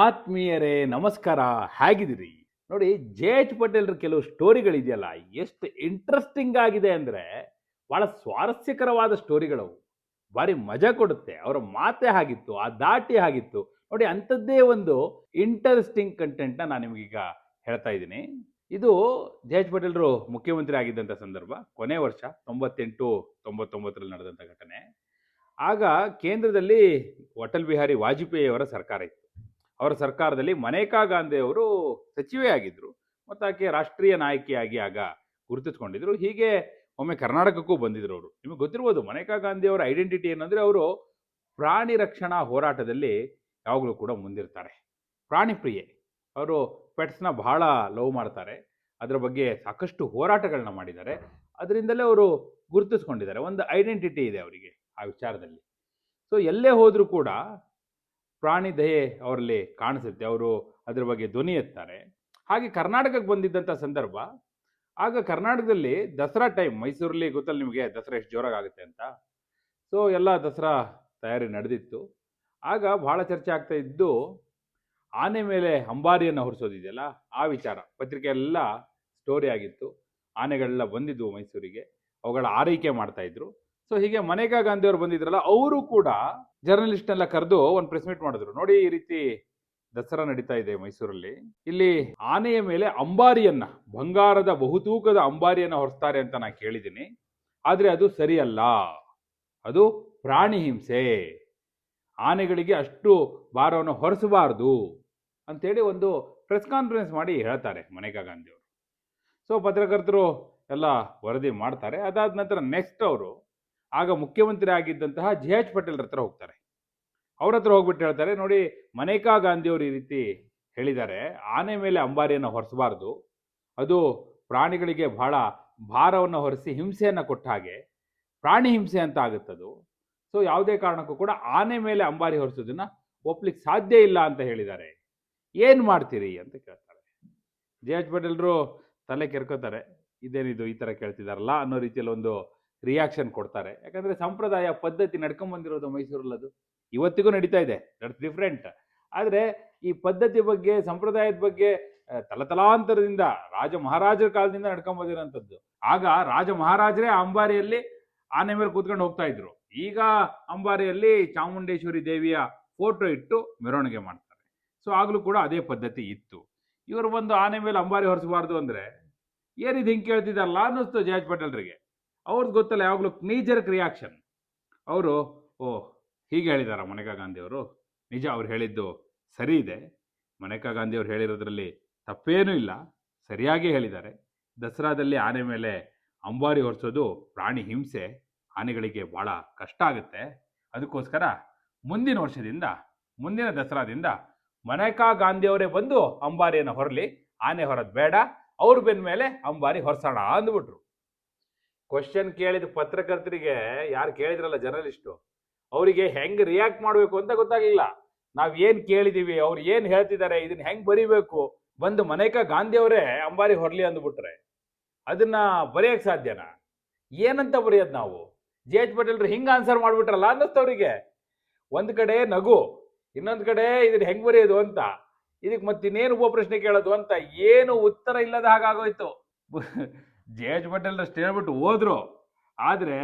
ಆತ್ಮೀಯರೇ, ನಮಸ್ಕಾರ. ಹೇಗಿದ್ದೀರಿ? ನೋಡಿ ಜೆ ಎಚ್ ಪಟೇಲ್ರ ಕೆಲವು ಸ್ಟೋರಿಗಳಿದೆಯಲ್ಲ, ಎಷ್ಟು ಇಂಟ್ರೆಸ್ಟಿಂಗ್ ಆಗಿದೆ ಅಂದರೆ ಭಾಳ ಸ್ವಾರಸ್ಯಕರವಾದ ಸ್ಟೋರಿಗಳವು. ಭಾರಿ ಮಜಾ ಕೊಡುತ್ತೆ. ಅವರ ಮಾತೆ ಆಗಿತ್ತು, ಆ ದಾಟಿ ಆಗಿತ್ತು. ನೋಡಿ, ಅಂಥದ್ದೇ ಒಂದು ಇಂಟ್ರೆಸ್ಟಿಂಗ್ ಕಂಟೆಂಟ್ನ ನಾನು ನಿಮಗೀಗ ಹೇಳ್ತಾ ಇದ್ದೀನಿ. ಇದು ಜೆ ಎಚ್ ಪಟೇಲ್ರು ಮುಖ್ಯಮಂತ್ರಿ ಆಗಿದ್ದಂಥ ಸಂದರ್ಭ, ಕೊನೆ ವರ್ಷ, ತೊಂಬತ್ತೆಂಟು, ತೊಂಬತ್ತೊಂಬತ್ತರಲ್ಲಿ ನಡೆದಂಥ ಘಟನೆ. ಆಗ ಕೇಂದ್ರದಲ್ಲಿ, ಅಟಲ್ ಬಿಹಾರಿ ವಾಜಪೇಯಿ ಅವರ ಸರ್ಕಾರ ಇತ್ತು. ಅವರ ಸರ್ಕಾರದಲ್ಲಿ ಮನೇಕಾ ಗಾಂಧಿ ಅವರು ಸಚಿವೆ ಆಗಿದ್ದರು ಮತ್ತು ಆಕೆ ರಾಷ್ಟ್ರೀಯ ನಾಯಕಿಯಾಗಿ ಆಗ ಗುರುತಿಸ್ಕೊಂಡಿದ್ರು. ಹೀಗೆ ಒಮ್ಮೆ ಕರ್ನಾಟಕಕ್ಕೂ ಬಂದಿದ್ರು ಅವರು. ನಿಮಗೆ ಗೊತ್ತಿರ್ಬೋದು ಮನೇಕಾ ಗಾಂಧಿ ಅವರ ಐಡೆಂಟಿಟಿ ಏನಂದ್ರೆ ಅವರು ಪ್ರಾಣಿ ರಕ್ಷಣಾ ಹೋರಾಟದಲ್ಲಿ ಯಾವಾಗಲೂ ಕೂಡ ಮುಂದಿರ್ತಾರೆ. ಪ್ರಾಣಿ ಪ್ರಿಯೆ. ಅವರು ಪೆಟ್ಸ್ನ ಬಹಳ ಲವ್ ಮಾಡ್ತಾರೆ. ಅದರ ಬಗ್ಗೆ ಸಾಕಷ್ಟು ಹೋರಾಟಗಳನ್ನ ಮಾಡಿದ್ದಾರೆ. ಅದರಿಂದಲೇ ಅವರು ಗುರುತಿಸ್ಕೊಂಡಿದ್ದಾರೆ. ಒಂದು ಐಡೆಂಟಿಟಿ ಇದೆ ಅವರಿಗೆ ಆ ವಿಚಾರದಲ್ಲಿ. ಸೊ ಎಲ್ಲೇ ಹೋದರೂ ಕೂಡ ಪ್ರಾಣಿ ದಯೆ ಅವರಲ್ಲಿ ಕಾಣಿಸುತ್ತೆ. ಅವರು ಅದರ ಬಗ್ಗೆ ಧ್ವನಿ ಎತ್ತಾರೆ. ಹಾಗೆ ಕರ್ನಾಟಕಕ್ಕೆ ಬಂದಿದ್ದಂಥ ಸಂದರ್ಭ, ಆಗ ಕರ್ನಾಟಕದಲ್ಲಿ ದಸರಾ ಟೈಮ್ ಮೈಸೂರಲ್ಲಿ ಗೊತ್ತಲ್ಲ ನಿಮಗೆ ದಸರಾ ಎಷ್ಟು ಜೋರಾಗುತ್ತೆ ಅಂತ? ಸೊ, ಎಲ್ಲ ದಸರಾ ತಯಾರಿ ನಡೆದಿತ್ತು. ಆಗ ಭಾಳ ಚರ್ಚೆ ಆಗ್ತಾ ಇದ್ದು, ಆನೆ ಮೇಲೆ ಅಂಬಾರಿಯನ್ನು ಹೊರಿಸೋದಿದೆಯಲ್ಲ, ಆ ವಿಚಾರ. ಪತ್ರಿಕೆ ಎಲ್ಲ ಸ್ಟೋರಿ ಆಗಿತ್ತು. ಆನೆಗಳೆಲ್ಲ ಬಂದಿದ್ವು ಮೈಸೂರಿಗೆ. ಅವುಗಳ ಆರೈಕೆ ಮಾಡ್ತಾ ಇದ್ರು. ಸೊ ಹೀಗೆ ಮನೇಕಾ ಗಾಂಧಿ ಅವರು ಬಂದಿದ್ರಲ್ಲ, ಅವರು ಕೂಡ ಜರ್ನಲಿಸ್ಟ್ನೆಲ್ಲ ಕರೆದು ಒಂದು ಪ್ರೆಸ್ ಮೀಟ್ ಮಾಡಿದ್ರು. ನೋಡಿ ಈ ರೀತಿ ದಸರಾ ನಡೀತಾ ಇದೆ ಮೈಸೂರಲ್ಲಿ. ಇಲ್ಲಿ ಆನೆಯ ಮೇಲೆ ಅಂಬಾರಿಯನ್ನ, ಬಂಗಾರದ ಬಹುತೂಕದ ಅಂಬಾರಿಯನ್ನ ಹೊರಿಸ್ತಾರೆ ಅಂತ ನಾನು ಕೇಳಿದ್ದೀನಿ. ಆದರೆ ಅದು ಸರಿಯಲ್ಲ. ಅದು ಪ್ರಾಣಿ ಹಿಂಸೆ. ಆನೆಗಳಿಗೆ ಅಷ್ಟು ಭಾರವನ್ನು ಹೊರಿಸಬಾರ್ದು ಅಂತೇಳಿ ಒಂದು ಪ್ರೆಸ್ ಕಾನ್ಫರೆನ್ಸ್ ಮಾಡಿ ಹೇಳ್ತಾರೆ ಮನೇಕಾ ಗಾಂಧಿ ಅವರು ಸೊ ಪತ್ರಕರ್ತರು ಎಲ್ಲ ವರದಿ ಮಾಡ್ತಾರೆ. ಅದಾದ ನಂತರ ನೆಕ್ಸ್ಟ್ ಅವರು ಆಗ ಮುಖ್ಯಮಂತ್ರಿ ಆಗಿದ್ದಂತಹ ಜೆ ಎಚ್ ಪಟೇಲ್ ಹತ್ರ ಹೋಗ್ತಾರೆ. ಅವ್ರ ಹತ್ರ ಹೋಗ್ಬಿಟ್ಟು ಹೇಳ್ತಾರೆ, ನೋಡಿ, ಮನೇಕಾ ಗಾಂಧಿ ಅವರು ಈ ರೀತಿ ಹೇಳಿದ್ದಾರೆ, ಆನೆ ಮೇಲೆ ಅಂಬಾರಿಯನ್ನು ಹೊರಿಸಬಾರ್ದು. ಅದು ಪ್ರಾಣಿಗಳಿಗೆ ಬಹಳ ಭಾರವನ್ನು ಹೊರಿಸಿ ಹಿಂಸೆಯನ್ನು ಕೊಟ್ಟ ಹಾಗೆ, ಪ್ರಾಣಿ ಹಿಂಸೆ ಅಂತ ಆಗುತ್ತದು. ಸೊ, ಯಾವುದೇ ಕಾರಣಕ್ಕೂ ಕೂಡ ಆನೆ ಮೇಲೆ ಅಂಬಾರಿ ಹೊರಿಸೋದನ್ನ ಒಪ್ಲಿಕ್ಕೆ ಸಾಧ್ಯ ಇಲ್ಲ ಅಂತ ಹೇಳಿದ್ದಾರೆ. ಏನು ಮಾಡ್ತೀರಿ? ಅಂತ ಕೇಳ್ತಾರೆ. ಜೆ ಎಚ್ ಪಟೇಲ್ರು ತಲೆ ಕೆರ್ಕೋತಾರೆ, ಇದೇನಿದು ಈ ಥರ ಕೇಳ್ತಿದಾರಲ್ಲ? ಅನ್ನೋ ರೀತಿಯಲ್ಲಿ ಒಂದು ರಿಯಾಕ್ಷನ್ ಕೊಡ್ತಾರೆ. ಯಾಕಂದ್ರೆ ಸಂಪ್ರದಾಯ ಪದ್ಧತಿ ನಡ್ಕೊಂಬಂದಿರೋದು ಮೈಸೂರಲ್ಲಿ ಅದು. ಇವತ್ತಿಗೂ ನಡೀತಾ ಇದೆ. ದಟ್ಸ್ ಡಿಫ್ರೆಂಟ್ ಆದರೆ ಈ ಪದ್ಧತಿ ಬಗ್ಗೆ, ಸಂಪ್ರದಾಯದ ಬಗ್ಗೆ ತಲತಲಾಂತರದಿಂದ, ರಾಜ ಮಹಾರಾಜರ ಕಾಲದಿಂದ ನಡ್ಕೊಂಬಂದಿರೋಂಥದ್ದು ಆಗ ರಾಜ ಮಹಾರಾಜರೇ ಅಂಬಾರಿಯಲ್ಲಿ ಆನೆ ಮೇಲೆ ಕೂತ್ಕೊಂಡು ಹೋಗ್ತಾ ಇದ್ರು. ಈಗ ಅಂಬಾರಿಯಲ್ಲಿ ಚಾಮುಂಡೇಶ್ವರಿ ದೇವಿಯ ಫೋಟೋ ಇಟ್ಟು ಮೆರವಣಿಗೆ ಮಾಡ್ತಾರೆ. ಸೊ ಆಗಲೂ ಕೂಡ ಅದೇ ಪದ್ಧತಿ ಇತ್ತು. ಇವರು ಬಂದು ಆನೆ ಮೇಲೆ ಅಂಬಾರಿ ಹೊರಿಸಬಾರ್ದು ಅಂದ್ರೆ, ಏನಿದು ಹಿಂಗೆ ಕೇಳ್ತಿದ್ದಾರಲ್ಲ ಅನ್ನಿಸ್ತು ಜಯಜ್ ಪಟೇಲ್ರಿಗೆ. ಅವ್ರದ್ದು ಗೊತ್ತಲ್ಲ, ಯಾವಾಗಲೂ ಮೇಜರ್ ರಿಯಾಕ್ಷನ್ ಅವರು, ಓ, ಹೀಗೆ ಹೇಳಿದಾರ ಮನೇಕಾ ಗಾಂಧಿ ಅವರು? ನಿಜ ಅವ್ರು ಹೇಳಿದ್ದು ಸರಿ ಇದೆ. ಮನೇಕಾ ಗಾಂಧಿ ಅವ್ರು ಹೇಳಿರೋದ್ರಲ್ಲಿ ತಪ್ಪೇನೂ ಇಲ್ಲ. ಸರಿಯಾಗಿ ಹೇಳಿದ್ದಾರೆ. ದಸರಾದಲ್ಲಿ ಆನೆ ಮೇಲೆ ಅಂಬಾರಿ ಹೊರಿಸೋದು ಪ್ರಾಣಿ ಹಿಂಸೆ. ಆನೆಗಳಿಗೆ ಭಾಳ ಕಷ್ಟ ಆಗುತ್ತೆ. ಅದಕ್ಕೋಸ್ಕರ ಮುಂದಿನ ವರ್ಷದಿಂದ, ಮುಂದಿನ ದಸರಾದಿಂದ ಮನೇಕಾ ಗಾಂಧಿಯವರೇ ಬಂದು ಅಂಬಾರಿಯನ್ನು ಹೊರಲಿ, ಆನೆ ಹೊರದ್ ಬೇಡ, ಅವ್ರು ಬೆನ್ನ ಮೇಲೆ ಅಂಬಾರಿ ಹೊರಸೋಣ ಅಂದ್ಬಿಟ್ರು. ಕ್ವಶನ್ ಕೇಳಿದ ಪತ್ರಕರ್ತರಿಗೆ ಯಾರು ಕೇಳಿದ್ರಲ್ಲ ಜರ್ನಲಿಸ್ಟು ಅವರಿಗೆ ಹೆಂಗ್ ರಿಯಾಕ್ಟ್ ಮಾಡಬೇಕು ಅಂತ ಗೊತ್ತಾಗಲಿಲ್ಲ. ನಾವು ಏನು ಕೇಳಿದೀವಿ, ಅವ್ರು ಏನು ಹೇಳ್ತಿದ್ದಾರೆ ಇದನ್ನ ಹೆಂಗ್ ಬರಿಬೇಕು? ಬಂದು ಮನೇಕ ಗಾಂಧಿಯವರೇ ಅಂಬಾರಿ ಹೊರಲಿ ಅಂದ್ಬಿಟ್ರೆ, ಅದನ್ನ ಬರೆಯಕ್ ಸಾಧ್ಯನಾ? ಏನಂತ ಬರೆಯೋದು ನಾವು? ಜೆ ಎಚ್ ಪಟೇಲ್ರು ಹಿಂಗೆ ಆನ್ಸರ್ ಮಾಡ್ಬಿಟ್ರಲ್ಲ ಅನ್ನಿಸ್ತವ್ರಿಗೆ ಒಂದ್ ಕಡೆ ನಗು, ಇನ್ನೊಂದು ಕಡೆ ಇದನ್ನ ಹೆಂಗ್ ಬರೆಯೋದು ಅಂತ. ಇದಕ್ಕೆ ಮತ್ತಿನ್ನೇನು ಉಪ ಪ್ರಶ್ನೆ ಕೇಳೋದು ಅಂತ? ಏನು ಉತ್ತರ ಇಲ್ಲದ ಹಾಗಾಗೋಯ್ತು. ಜೆ ಪಟೇಲ್ ಅಷ್ಟು ಹೇಳ್ಬಿಟ್ಟು ಹೋದ್ರು. ಆದ್ರೆ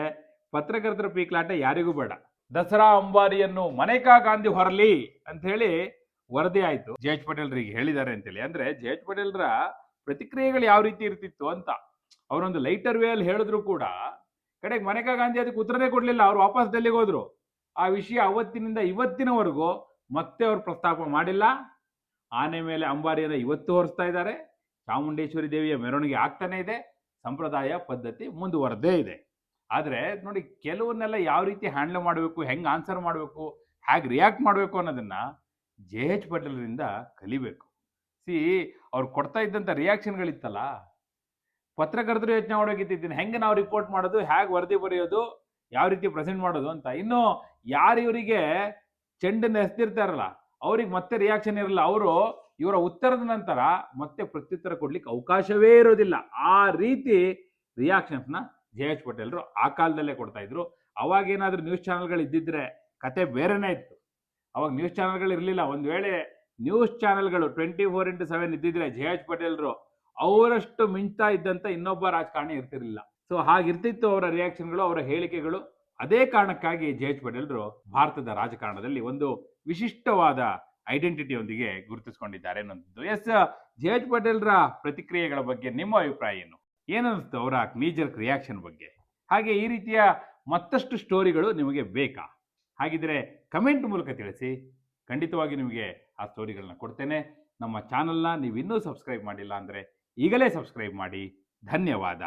ಪತ್ರಕರ್ತರ ಪೀಕ್ಲಾಟ ಯಾರಿಗೂ ಬೇಡ. ದಸರಾ ಅಂಬಾರಿಯನ್ನು ಮನೇಕಾ ಗಾಂಧಿ ಹೊರಲಿ ಅಂತ ಹೇಳಿ ವರದಿ ಆಯ್ತು. ಜೆ ಎಚ್ ಪಟೇಲ್ರಿಗೆ ಹೇಳಿದ್ದಾರೆ ಅಂತೇಳಿ. ಅಂದ್ರೆ ಜೆ ಎಚ್ ಪಟೇಲ್ರ ಪ್ರತಿಕ್ರಿಯೆಗಳು ಯಾವ ರೀತಿ ಇರ್ತಿತ್ತು ಅಂತ ಅವರೊಂದು ಲೈಟರ್ ವೇ ಅಲ್ಲಿ ಹೇಳಿದ್ರು ಕೂಡ ಕಡೆಗೆ ಮನೇಕಾ ಗಾಂಧಿ ಅದಕ್ಕೆ ಉತ್ತರನೇ ಕೊಡ್ಲಿಲ್ಲ. ಅವ್ರು ವಾಪಸ್ ಡೆಲ್ಲಿಗೆ ಹೋದ್ರು. ಆ ವಿಷಯ ಅವತ್ತಿನಿಂದ ಇವತ್ತಿನವರೆಗೂ ಮತ್ತೆ ಅವ್ರು ಪ್ರಸ್ತಾಪ ಮಾಡಿಲ್ಲ. ಆನೆ ಮೇಲೆ ಅಂಬಾರಿಯನ್ನು ಇವತ್ತು ಹೊರಿಸ್ತಾ ಇದ್ದಾರೆ. ಚಾಮುಂಡೇಶ್ವರಿ ದೇವಿಯ ಮೆರವಣಿಗೆ ಆಗ್ತಾನೆ ಇದೆ. ಸಂಪ್ರದಾಯ ಪದ್ಧತಿ ಮುಂದುವರೆದೇ ಇದೆ. ಆದರೆ ನೋಡಿ ಕೆಲವನ್ನೆಲ್ಲ ಯಾವ ರೀತಿ ಹ್ಯಾಂಡಲ್ ಮಾಡಬೇಕು, ಹೆಂಗೆ ಆನ್ಸರ್ ಮಾಡಬೇಕು ಹೇಗೆ ರಿಯಾಕ್ಟ್ ಮಾಡಬೇಕು ಅನ್ನೋದನ್ನ ಜೆ ಎಚ್ ಪಟೇಲರಿಂದ ಕಲಿಬೇಕು. ಸಿ ಅವ್ರು ಕೊಡ್ತಾ ಇದ್ದಂಥ ರಿಯಾಕ್ಷನ್ಗಳಿತ್ತಲ್ಲ ಪತ್ರಕರ್ತರು ಯೋಚನೆ ಮಾಡೋಗಿದ್ದೀನಿ ಹೆಂಗೆ ನಾವು ರಿಪೋರ್ಟ್ ಮಾಡೋದು ಹೇಗೆ ವರದಿ ಬರೆಯೋದು, ಯಾವ ರೀತಿ ಪ್ರೆಸೆಂಟ್ ಮಾಡೋದು ಅಂತ. ಇನ್ನು ಯಾರು ಇವರಿಗೆ ಚೆಂಡನ್ನು ಎಸ್ತಿರ್ತಾರಲ್ಲ ಅವ್ರಿಗೆ ಮತ್ತೆ ರಿಯಾಕ್ಷನ್ ಇರಲ್ಲ, ಅವರು ಇವರ ಉತ್ತರದ ನಂತರ ಮತ್ತೆ ಪ್ರತ್ಯುತ್ತರ ಕೊಡ್ಲಿಕ್ಕೆ ಅವಕಾಶವೇ ಇರೋದಿಲ್ಲ. ಆ ರೀತಿ ರಿಯಾಕ್ಷನ್ಸ್ನ ಜೆ ಎಚ್ ಪಟೇಲ್ರು ಆ ಕಾಲದಲ್ಲೇ ಕೊಡ್ತಾ ಇದ್ರು. ಅವಾಗ ಏನಾದ್ರೂ ನ್ಯೂಸ್ ಚಾನೆಲ್ಗಳು ಇದ್ದಿದ್ರೆ ಕತೆ ಬೇರೆನೇ ಇತ್ತು. ಅವಾಗ ನ್ಯೂಸ್ ಚಾನೆಲ್ಗಳು ಇರಲಿಲ್ಲ. ಒಂದು ವೇಳೆ ನ್ಯೂಸ್ ಚಾನೆಲ್ಗಳು ಟ್ವೆಂಟಿ ಫೋರ್ ಇಂಟು ಸೆವೆನ್ ಇದ್ದಿದ್ರೆ ಜೆ ಎಚ್ ಪಟೇಲ್ರು ಅವರಷ್ಟು ಮಿಂಚ್ತಾ ಇದ್ದಂತ ಇನ್ನೊಬ್ಬ ರಾಜಕಾರಣಿ ಇರ್ತಿರಲಿಲ್ಲ. ಸೊ ಹಾಗಿರ್ತಿತ್ತು ಅವರ ರಿಯಾಕ್ಷನ್ಗಳು ಅವರ ಹೇಳಿಕೆಗಳು. ಅದೇ ಕಾರಣಕ್ಕಾಗಿ ಜೆ ಎಚ್ ಪಟೇಲ್ರು ಭಾರತದ ರಾಜಕಾರಣದಲ್ಲಿ ಒಂದು ವಿಶಿಷ್ಟವಾದ ಐಡೆಂಟಿಟಿಯೊಂದಿಗೆ ಗುರುತಿಸಿಕೊಂಡಿದ್ದಾರೆ ಅನ್ನೋದು ಎಸ್ ಜೆ ಎಚ್ ಪಟೇಲ್ರ ಪ್ರತಿಕ್ರಿಯೆಗಳ ಬಗ್ಗೆ ನಿಮ್ಮ ಅಭಿಪ್ರಾಯ ಏನು? ಏನನ್ನಿಸ್ತು ಅವರ ನೀಜರ್ ರಿಯಾಕ್ಷನ್ ಬಗ್ಗೆ? ಹಾಗೆ ಈ ರೀತಿಯ ಮತ್ತಷ್ಟು ಸ್ಟೋರಿಗಳು ನಿಮಗೆ ಬೇಕಾ? ಹಾಗಿದ್ರೆ ಕಮೆಂಟ್ ಮೂಲಕ ತಿಳಿಸಿ. ಖಂಡಿತವಾಗಿ ನಿಮಗೆ ಆ ಸ್ಟೋರಿಗಳನ್ನ ಕೊಡ್ತೇನೆ. ನಮ್ಮ ಚಾನಲ್ನ ನೀವು ಇನ್ನೂ ಸಬ್ಸ್ಕ್ರೈಬ್ ಮಾಡಿಲ್ಲ ಅಂದರೆ ಈಗಲೇ ಸಬ್ಸ್ಕ್ರೈಬ್ ಮಾಡಿ. ಧನ್ಯವಾದ.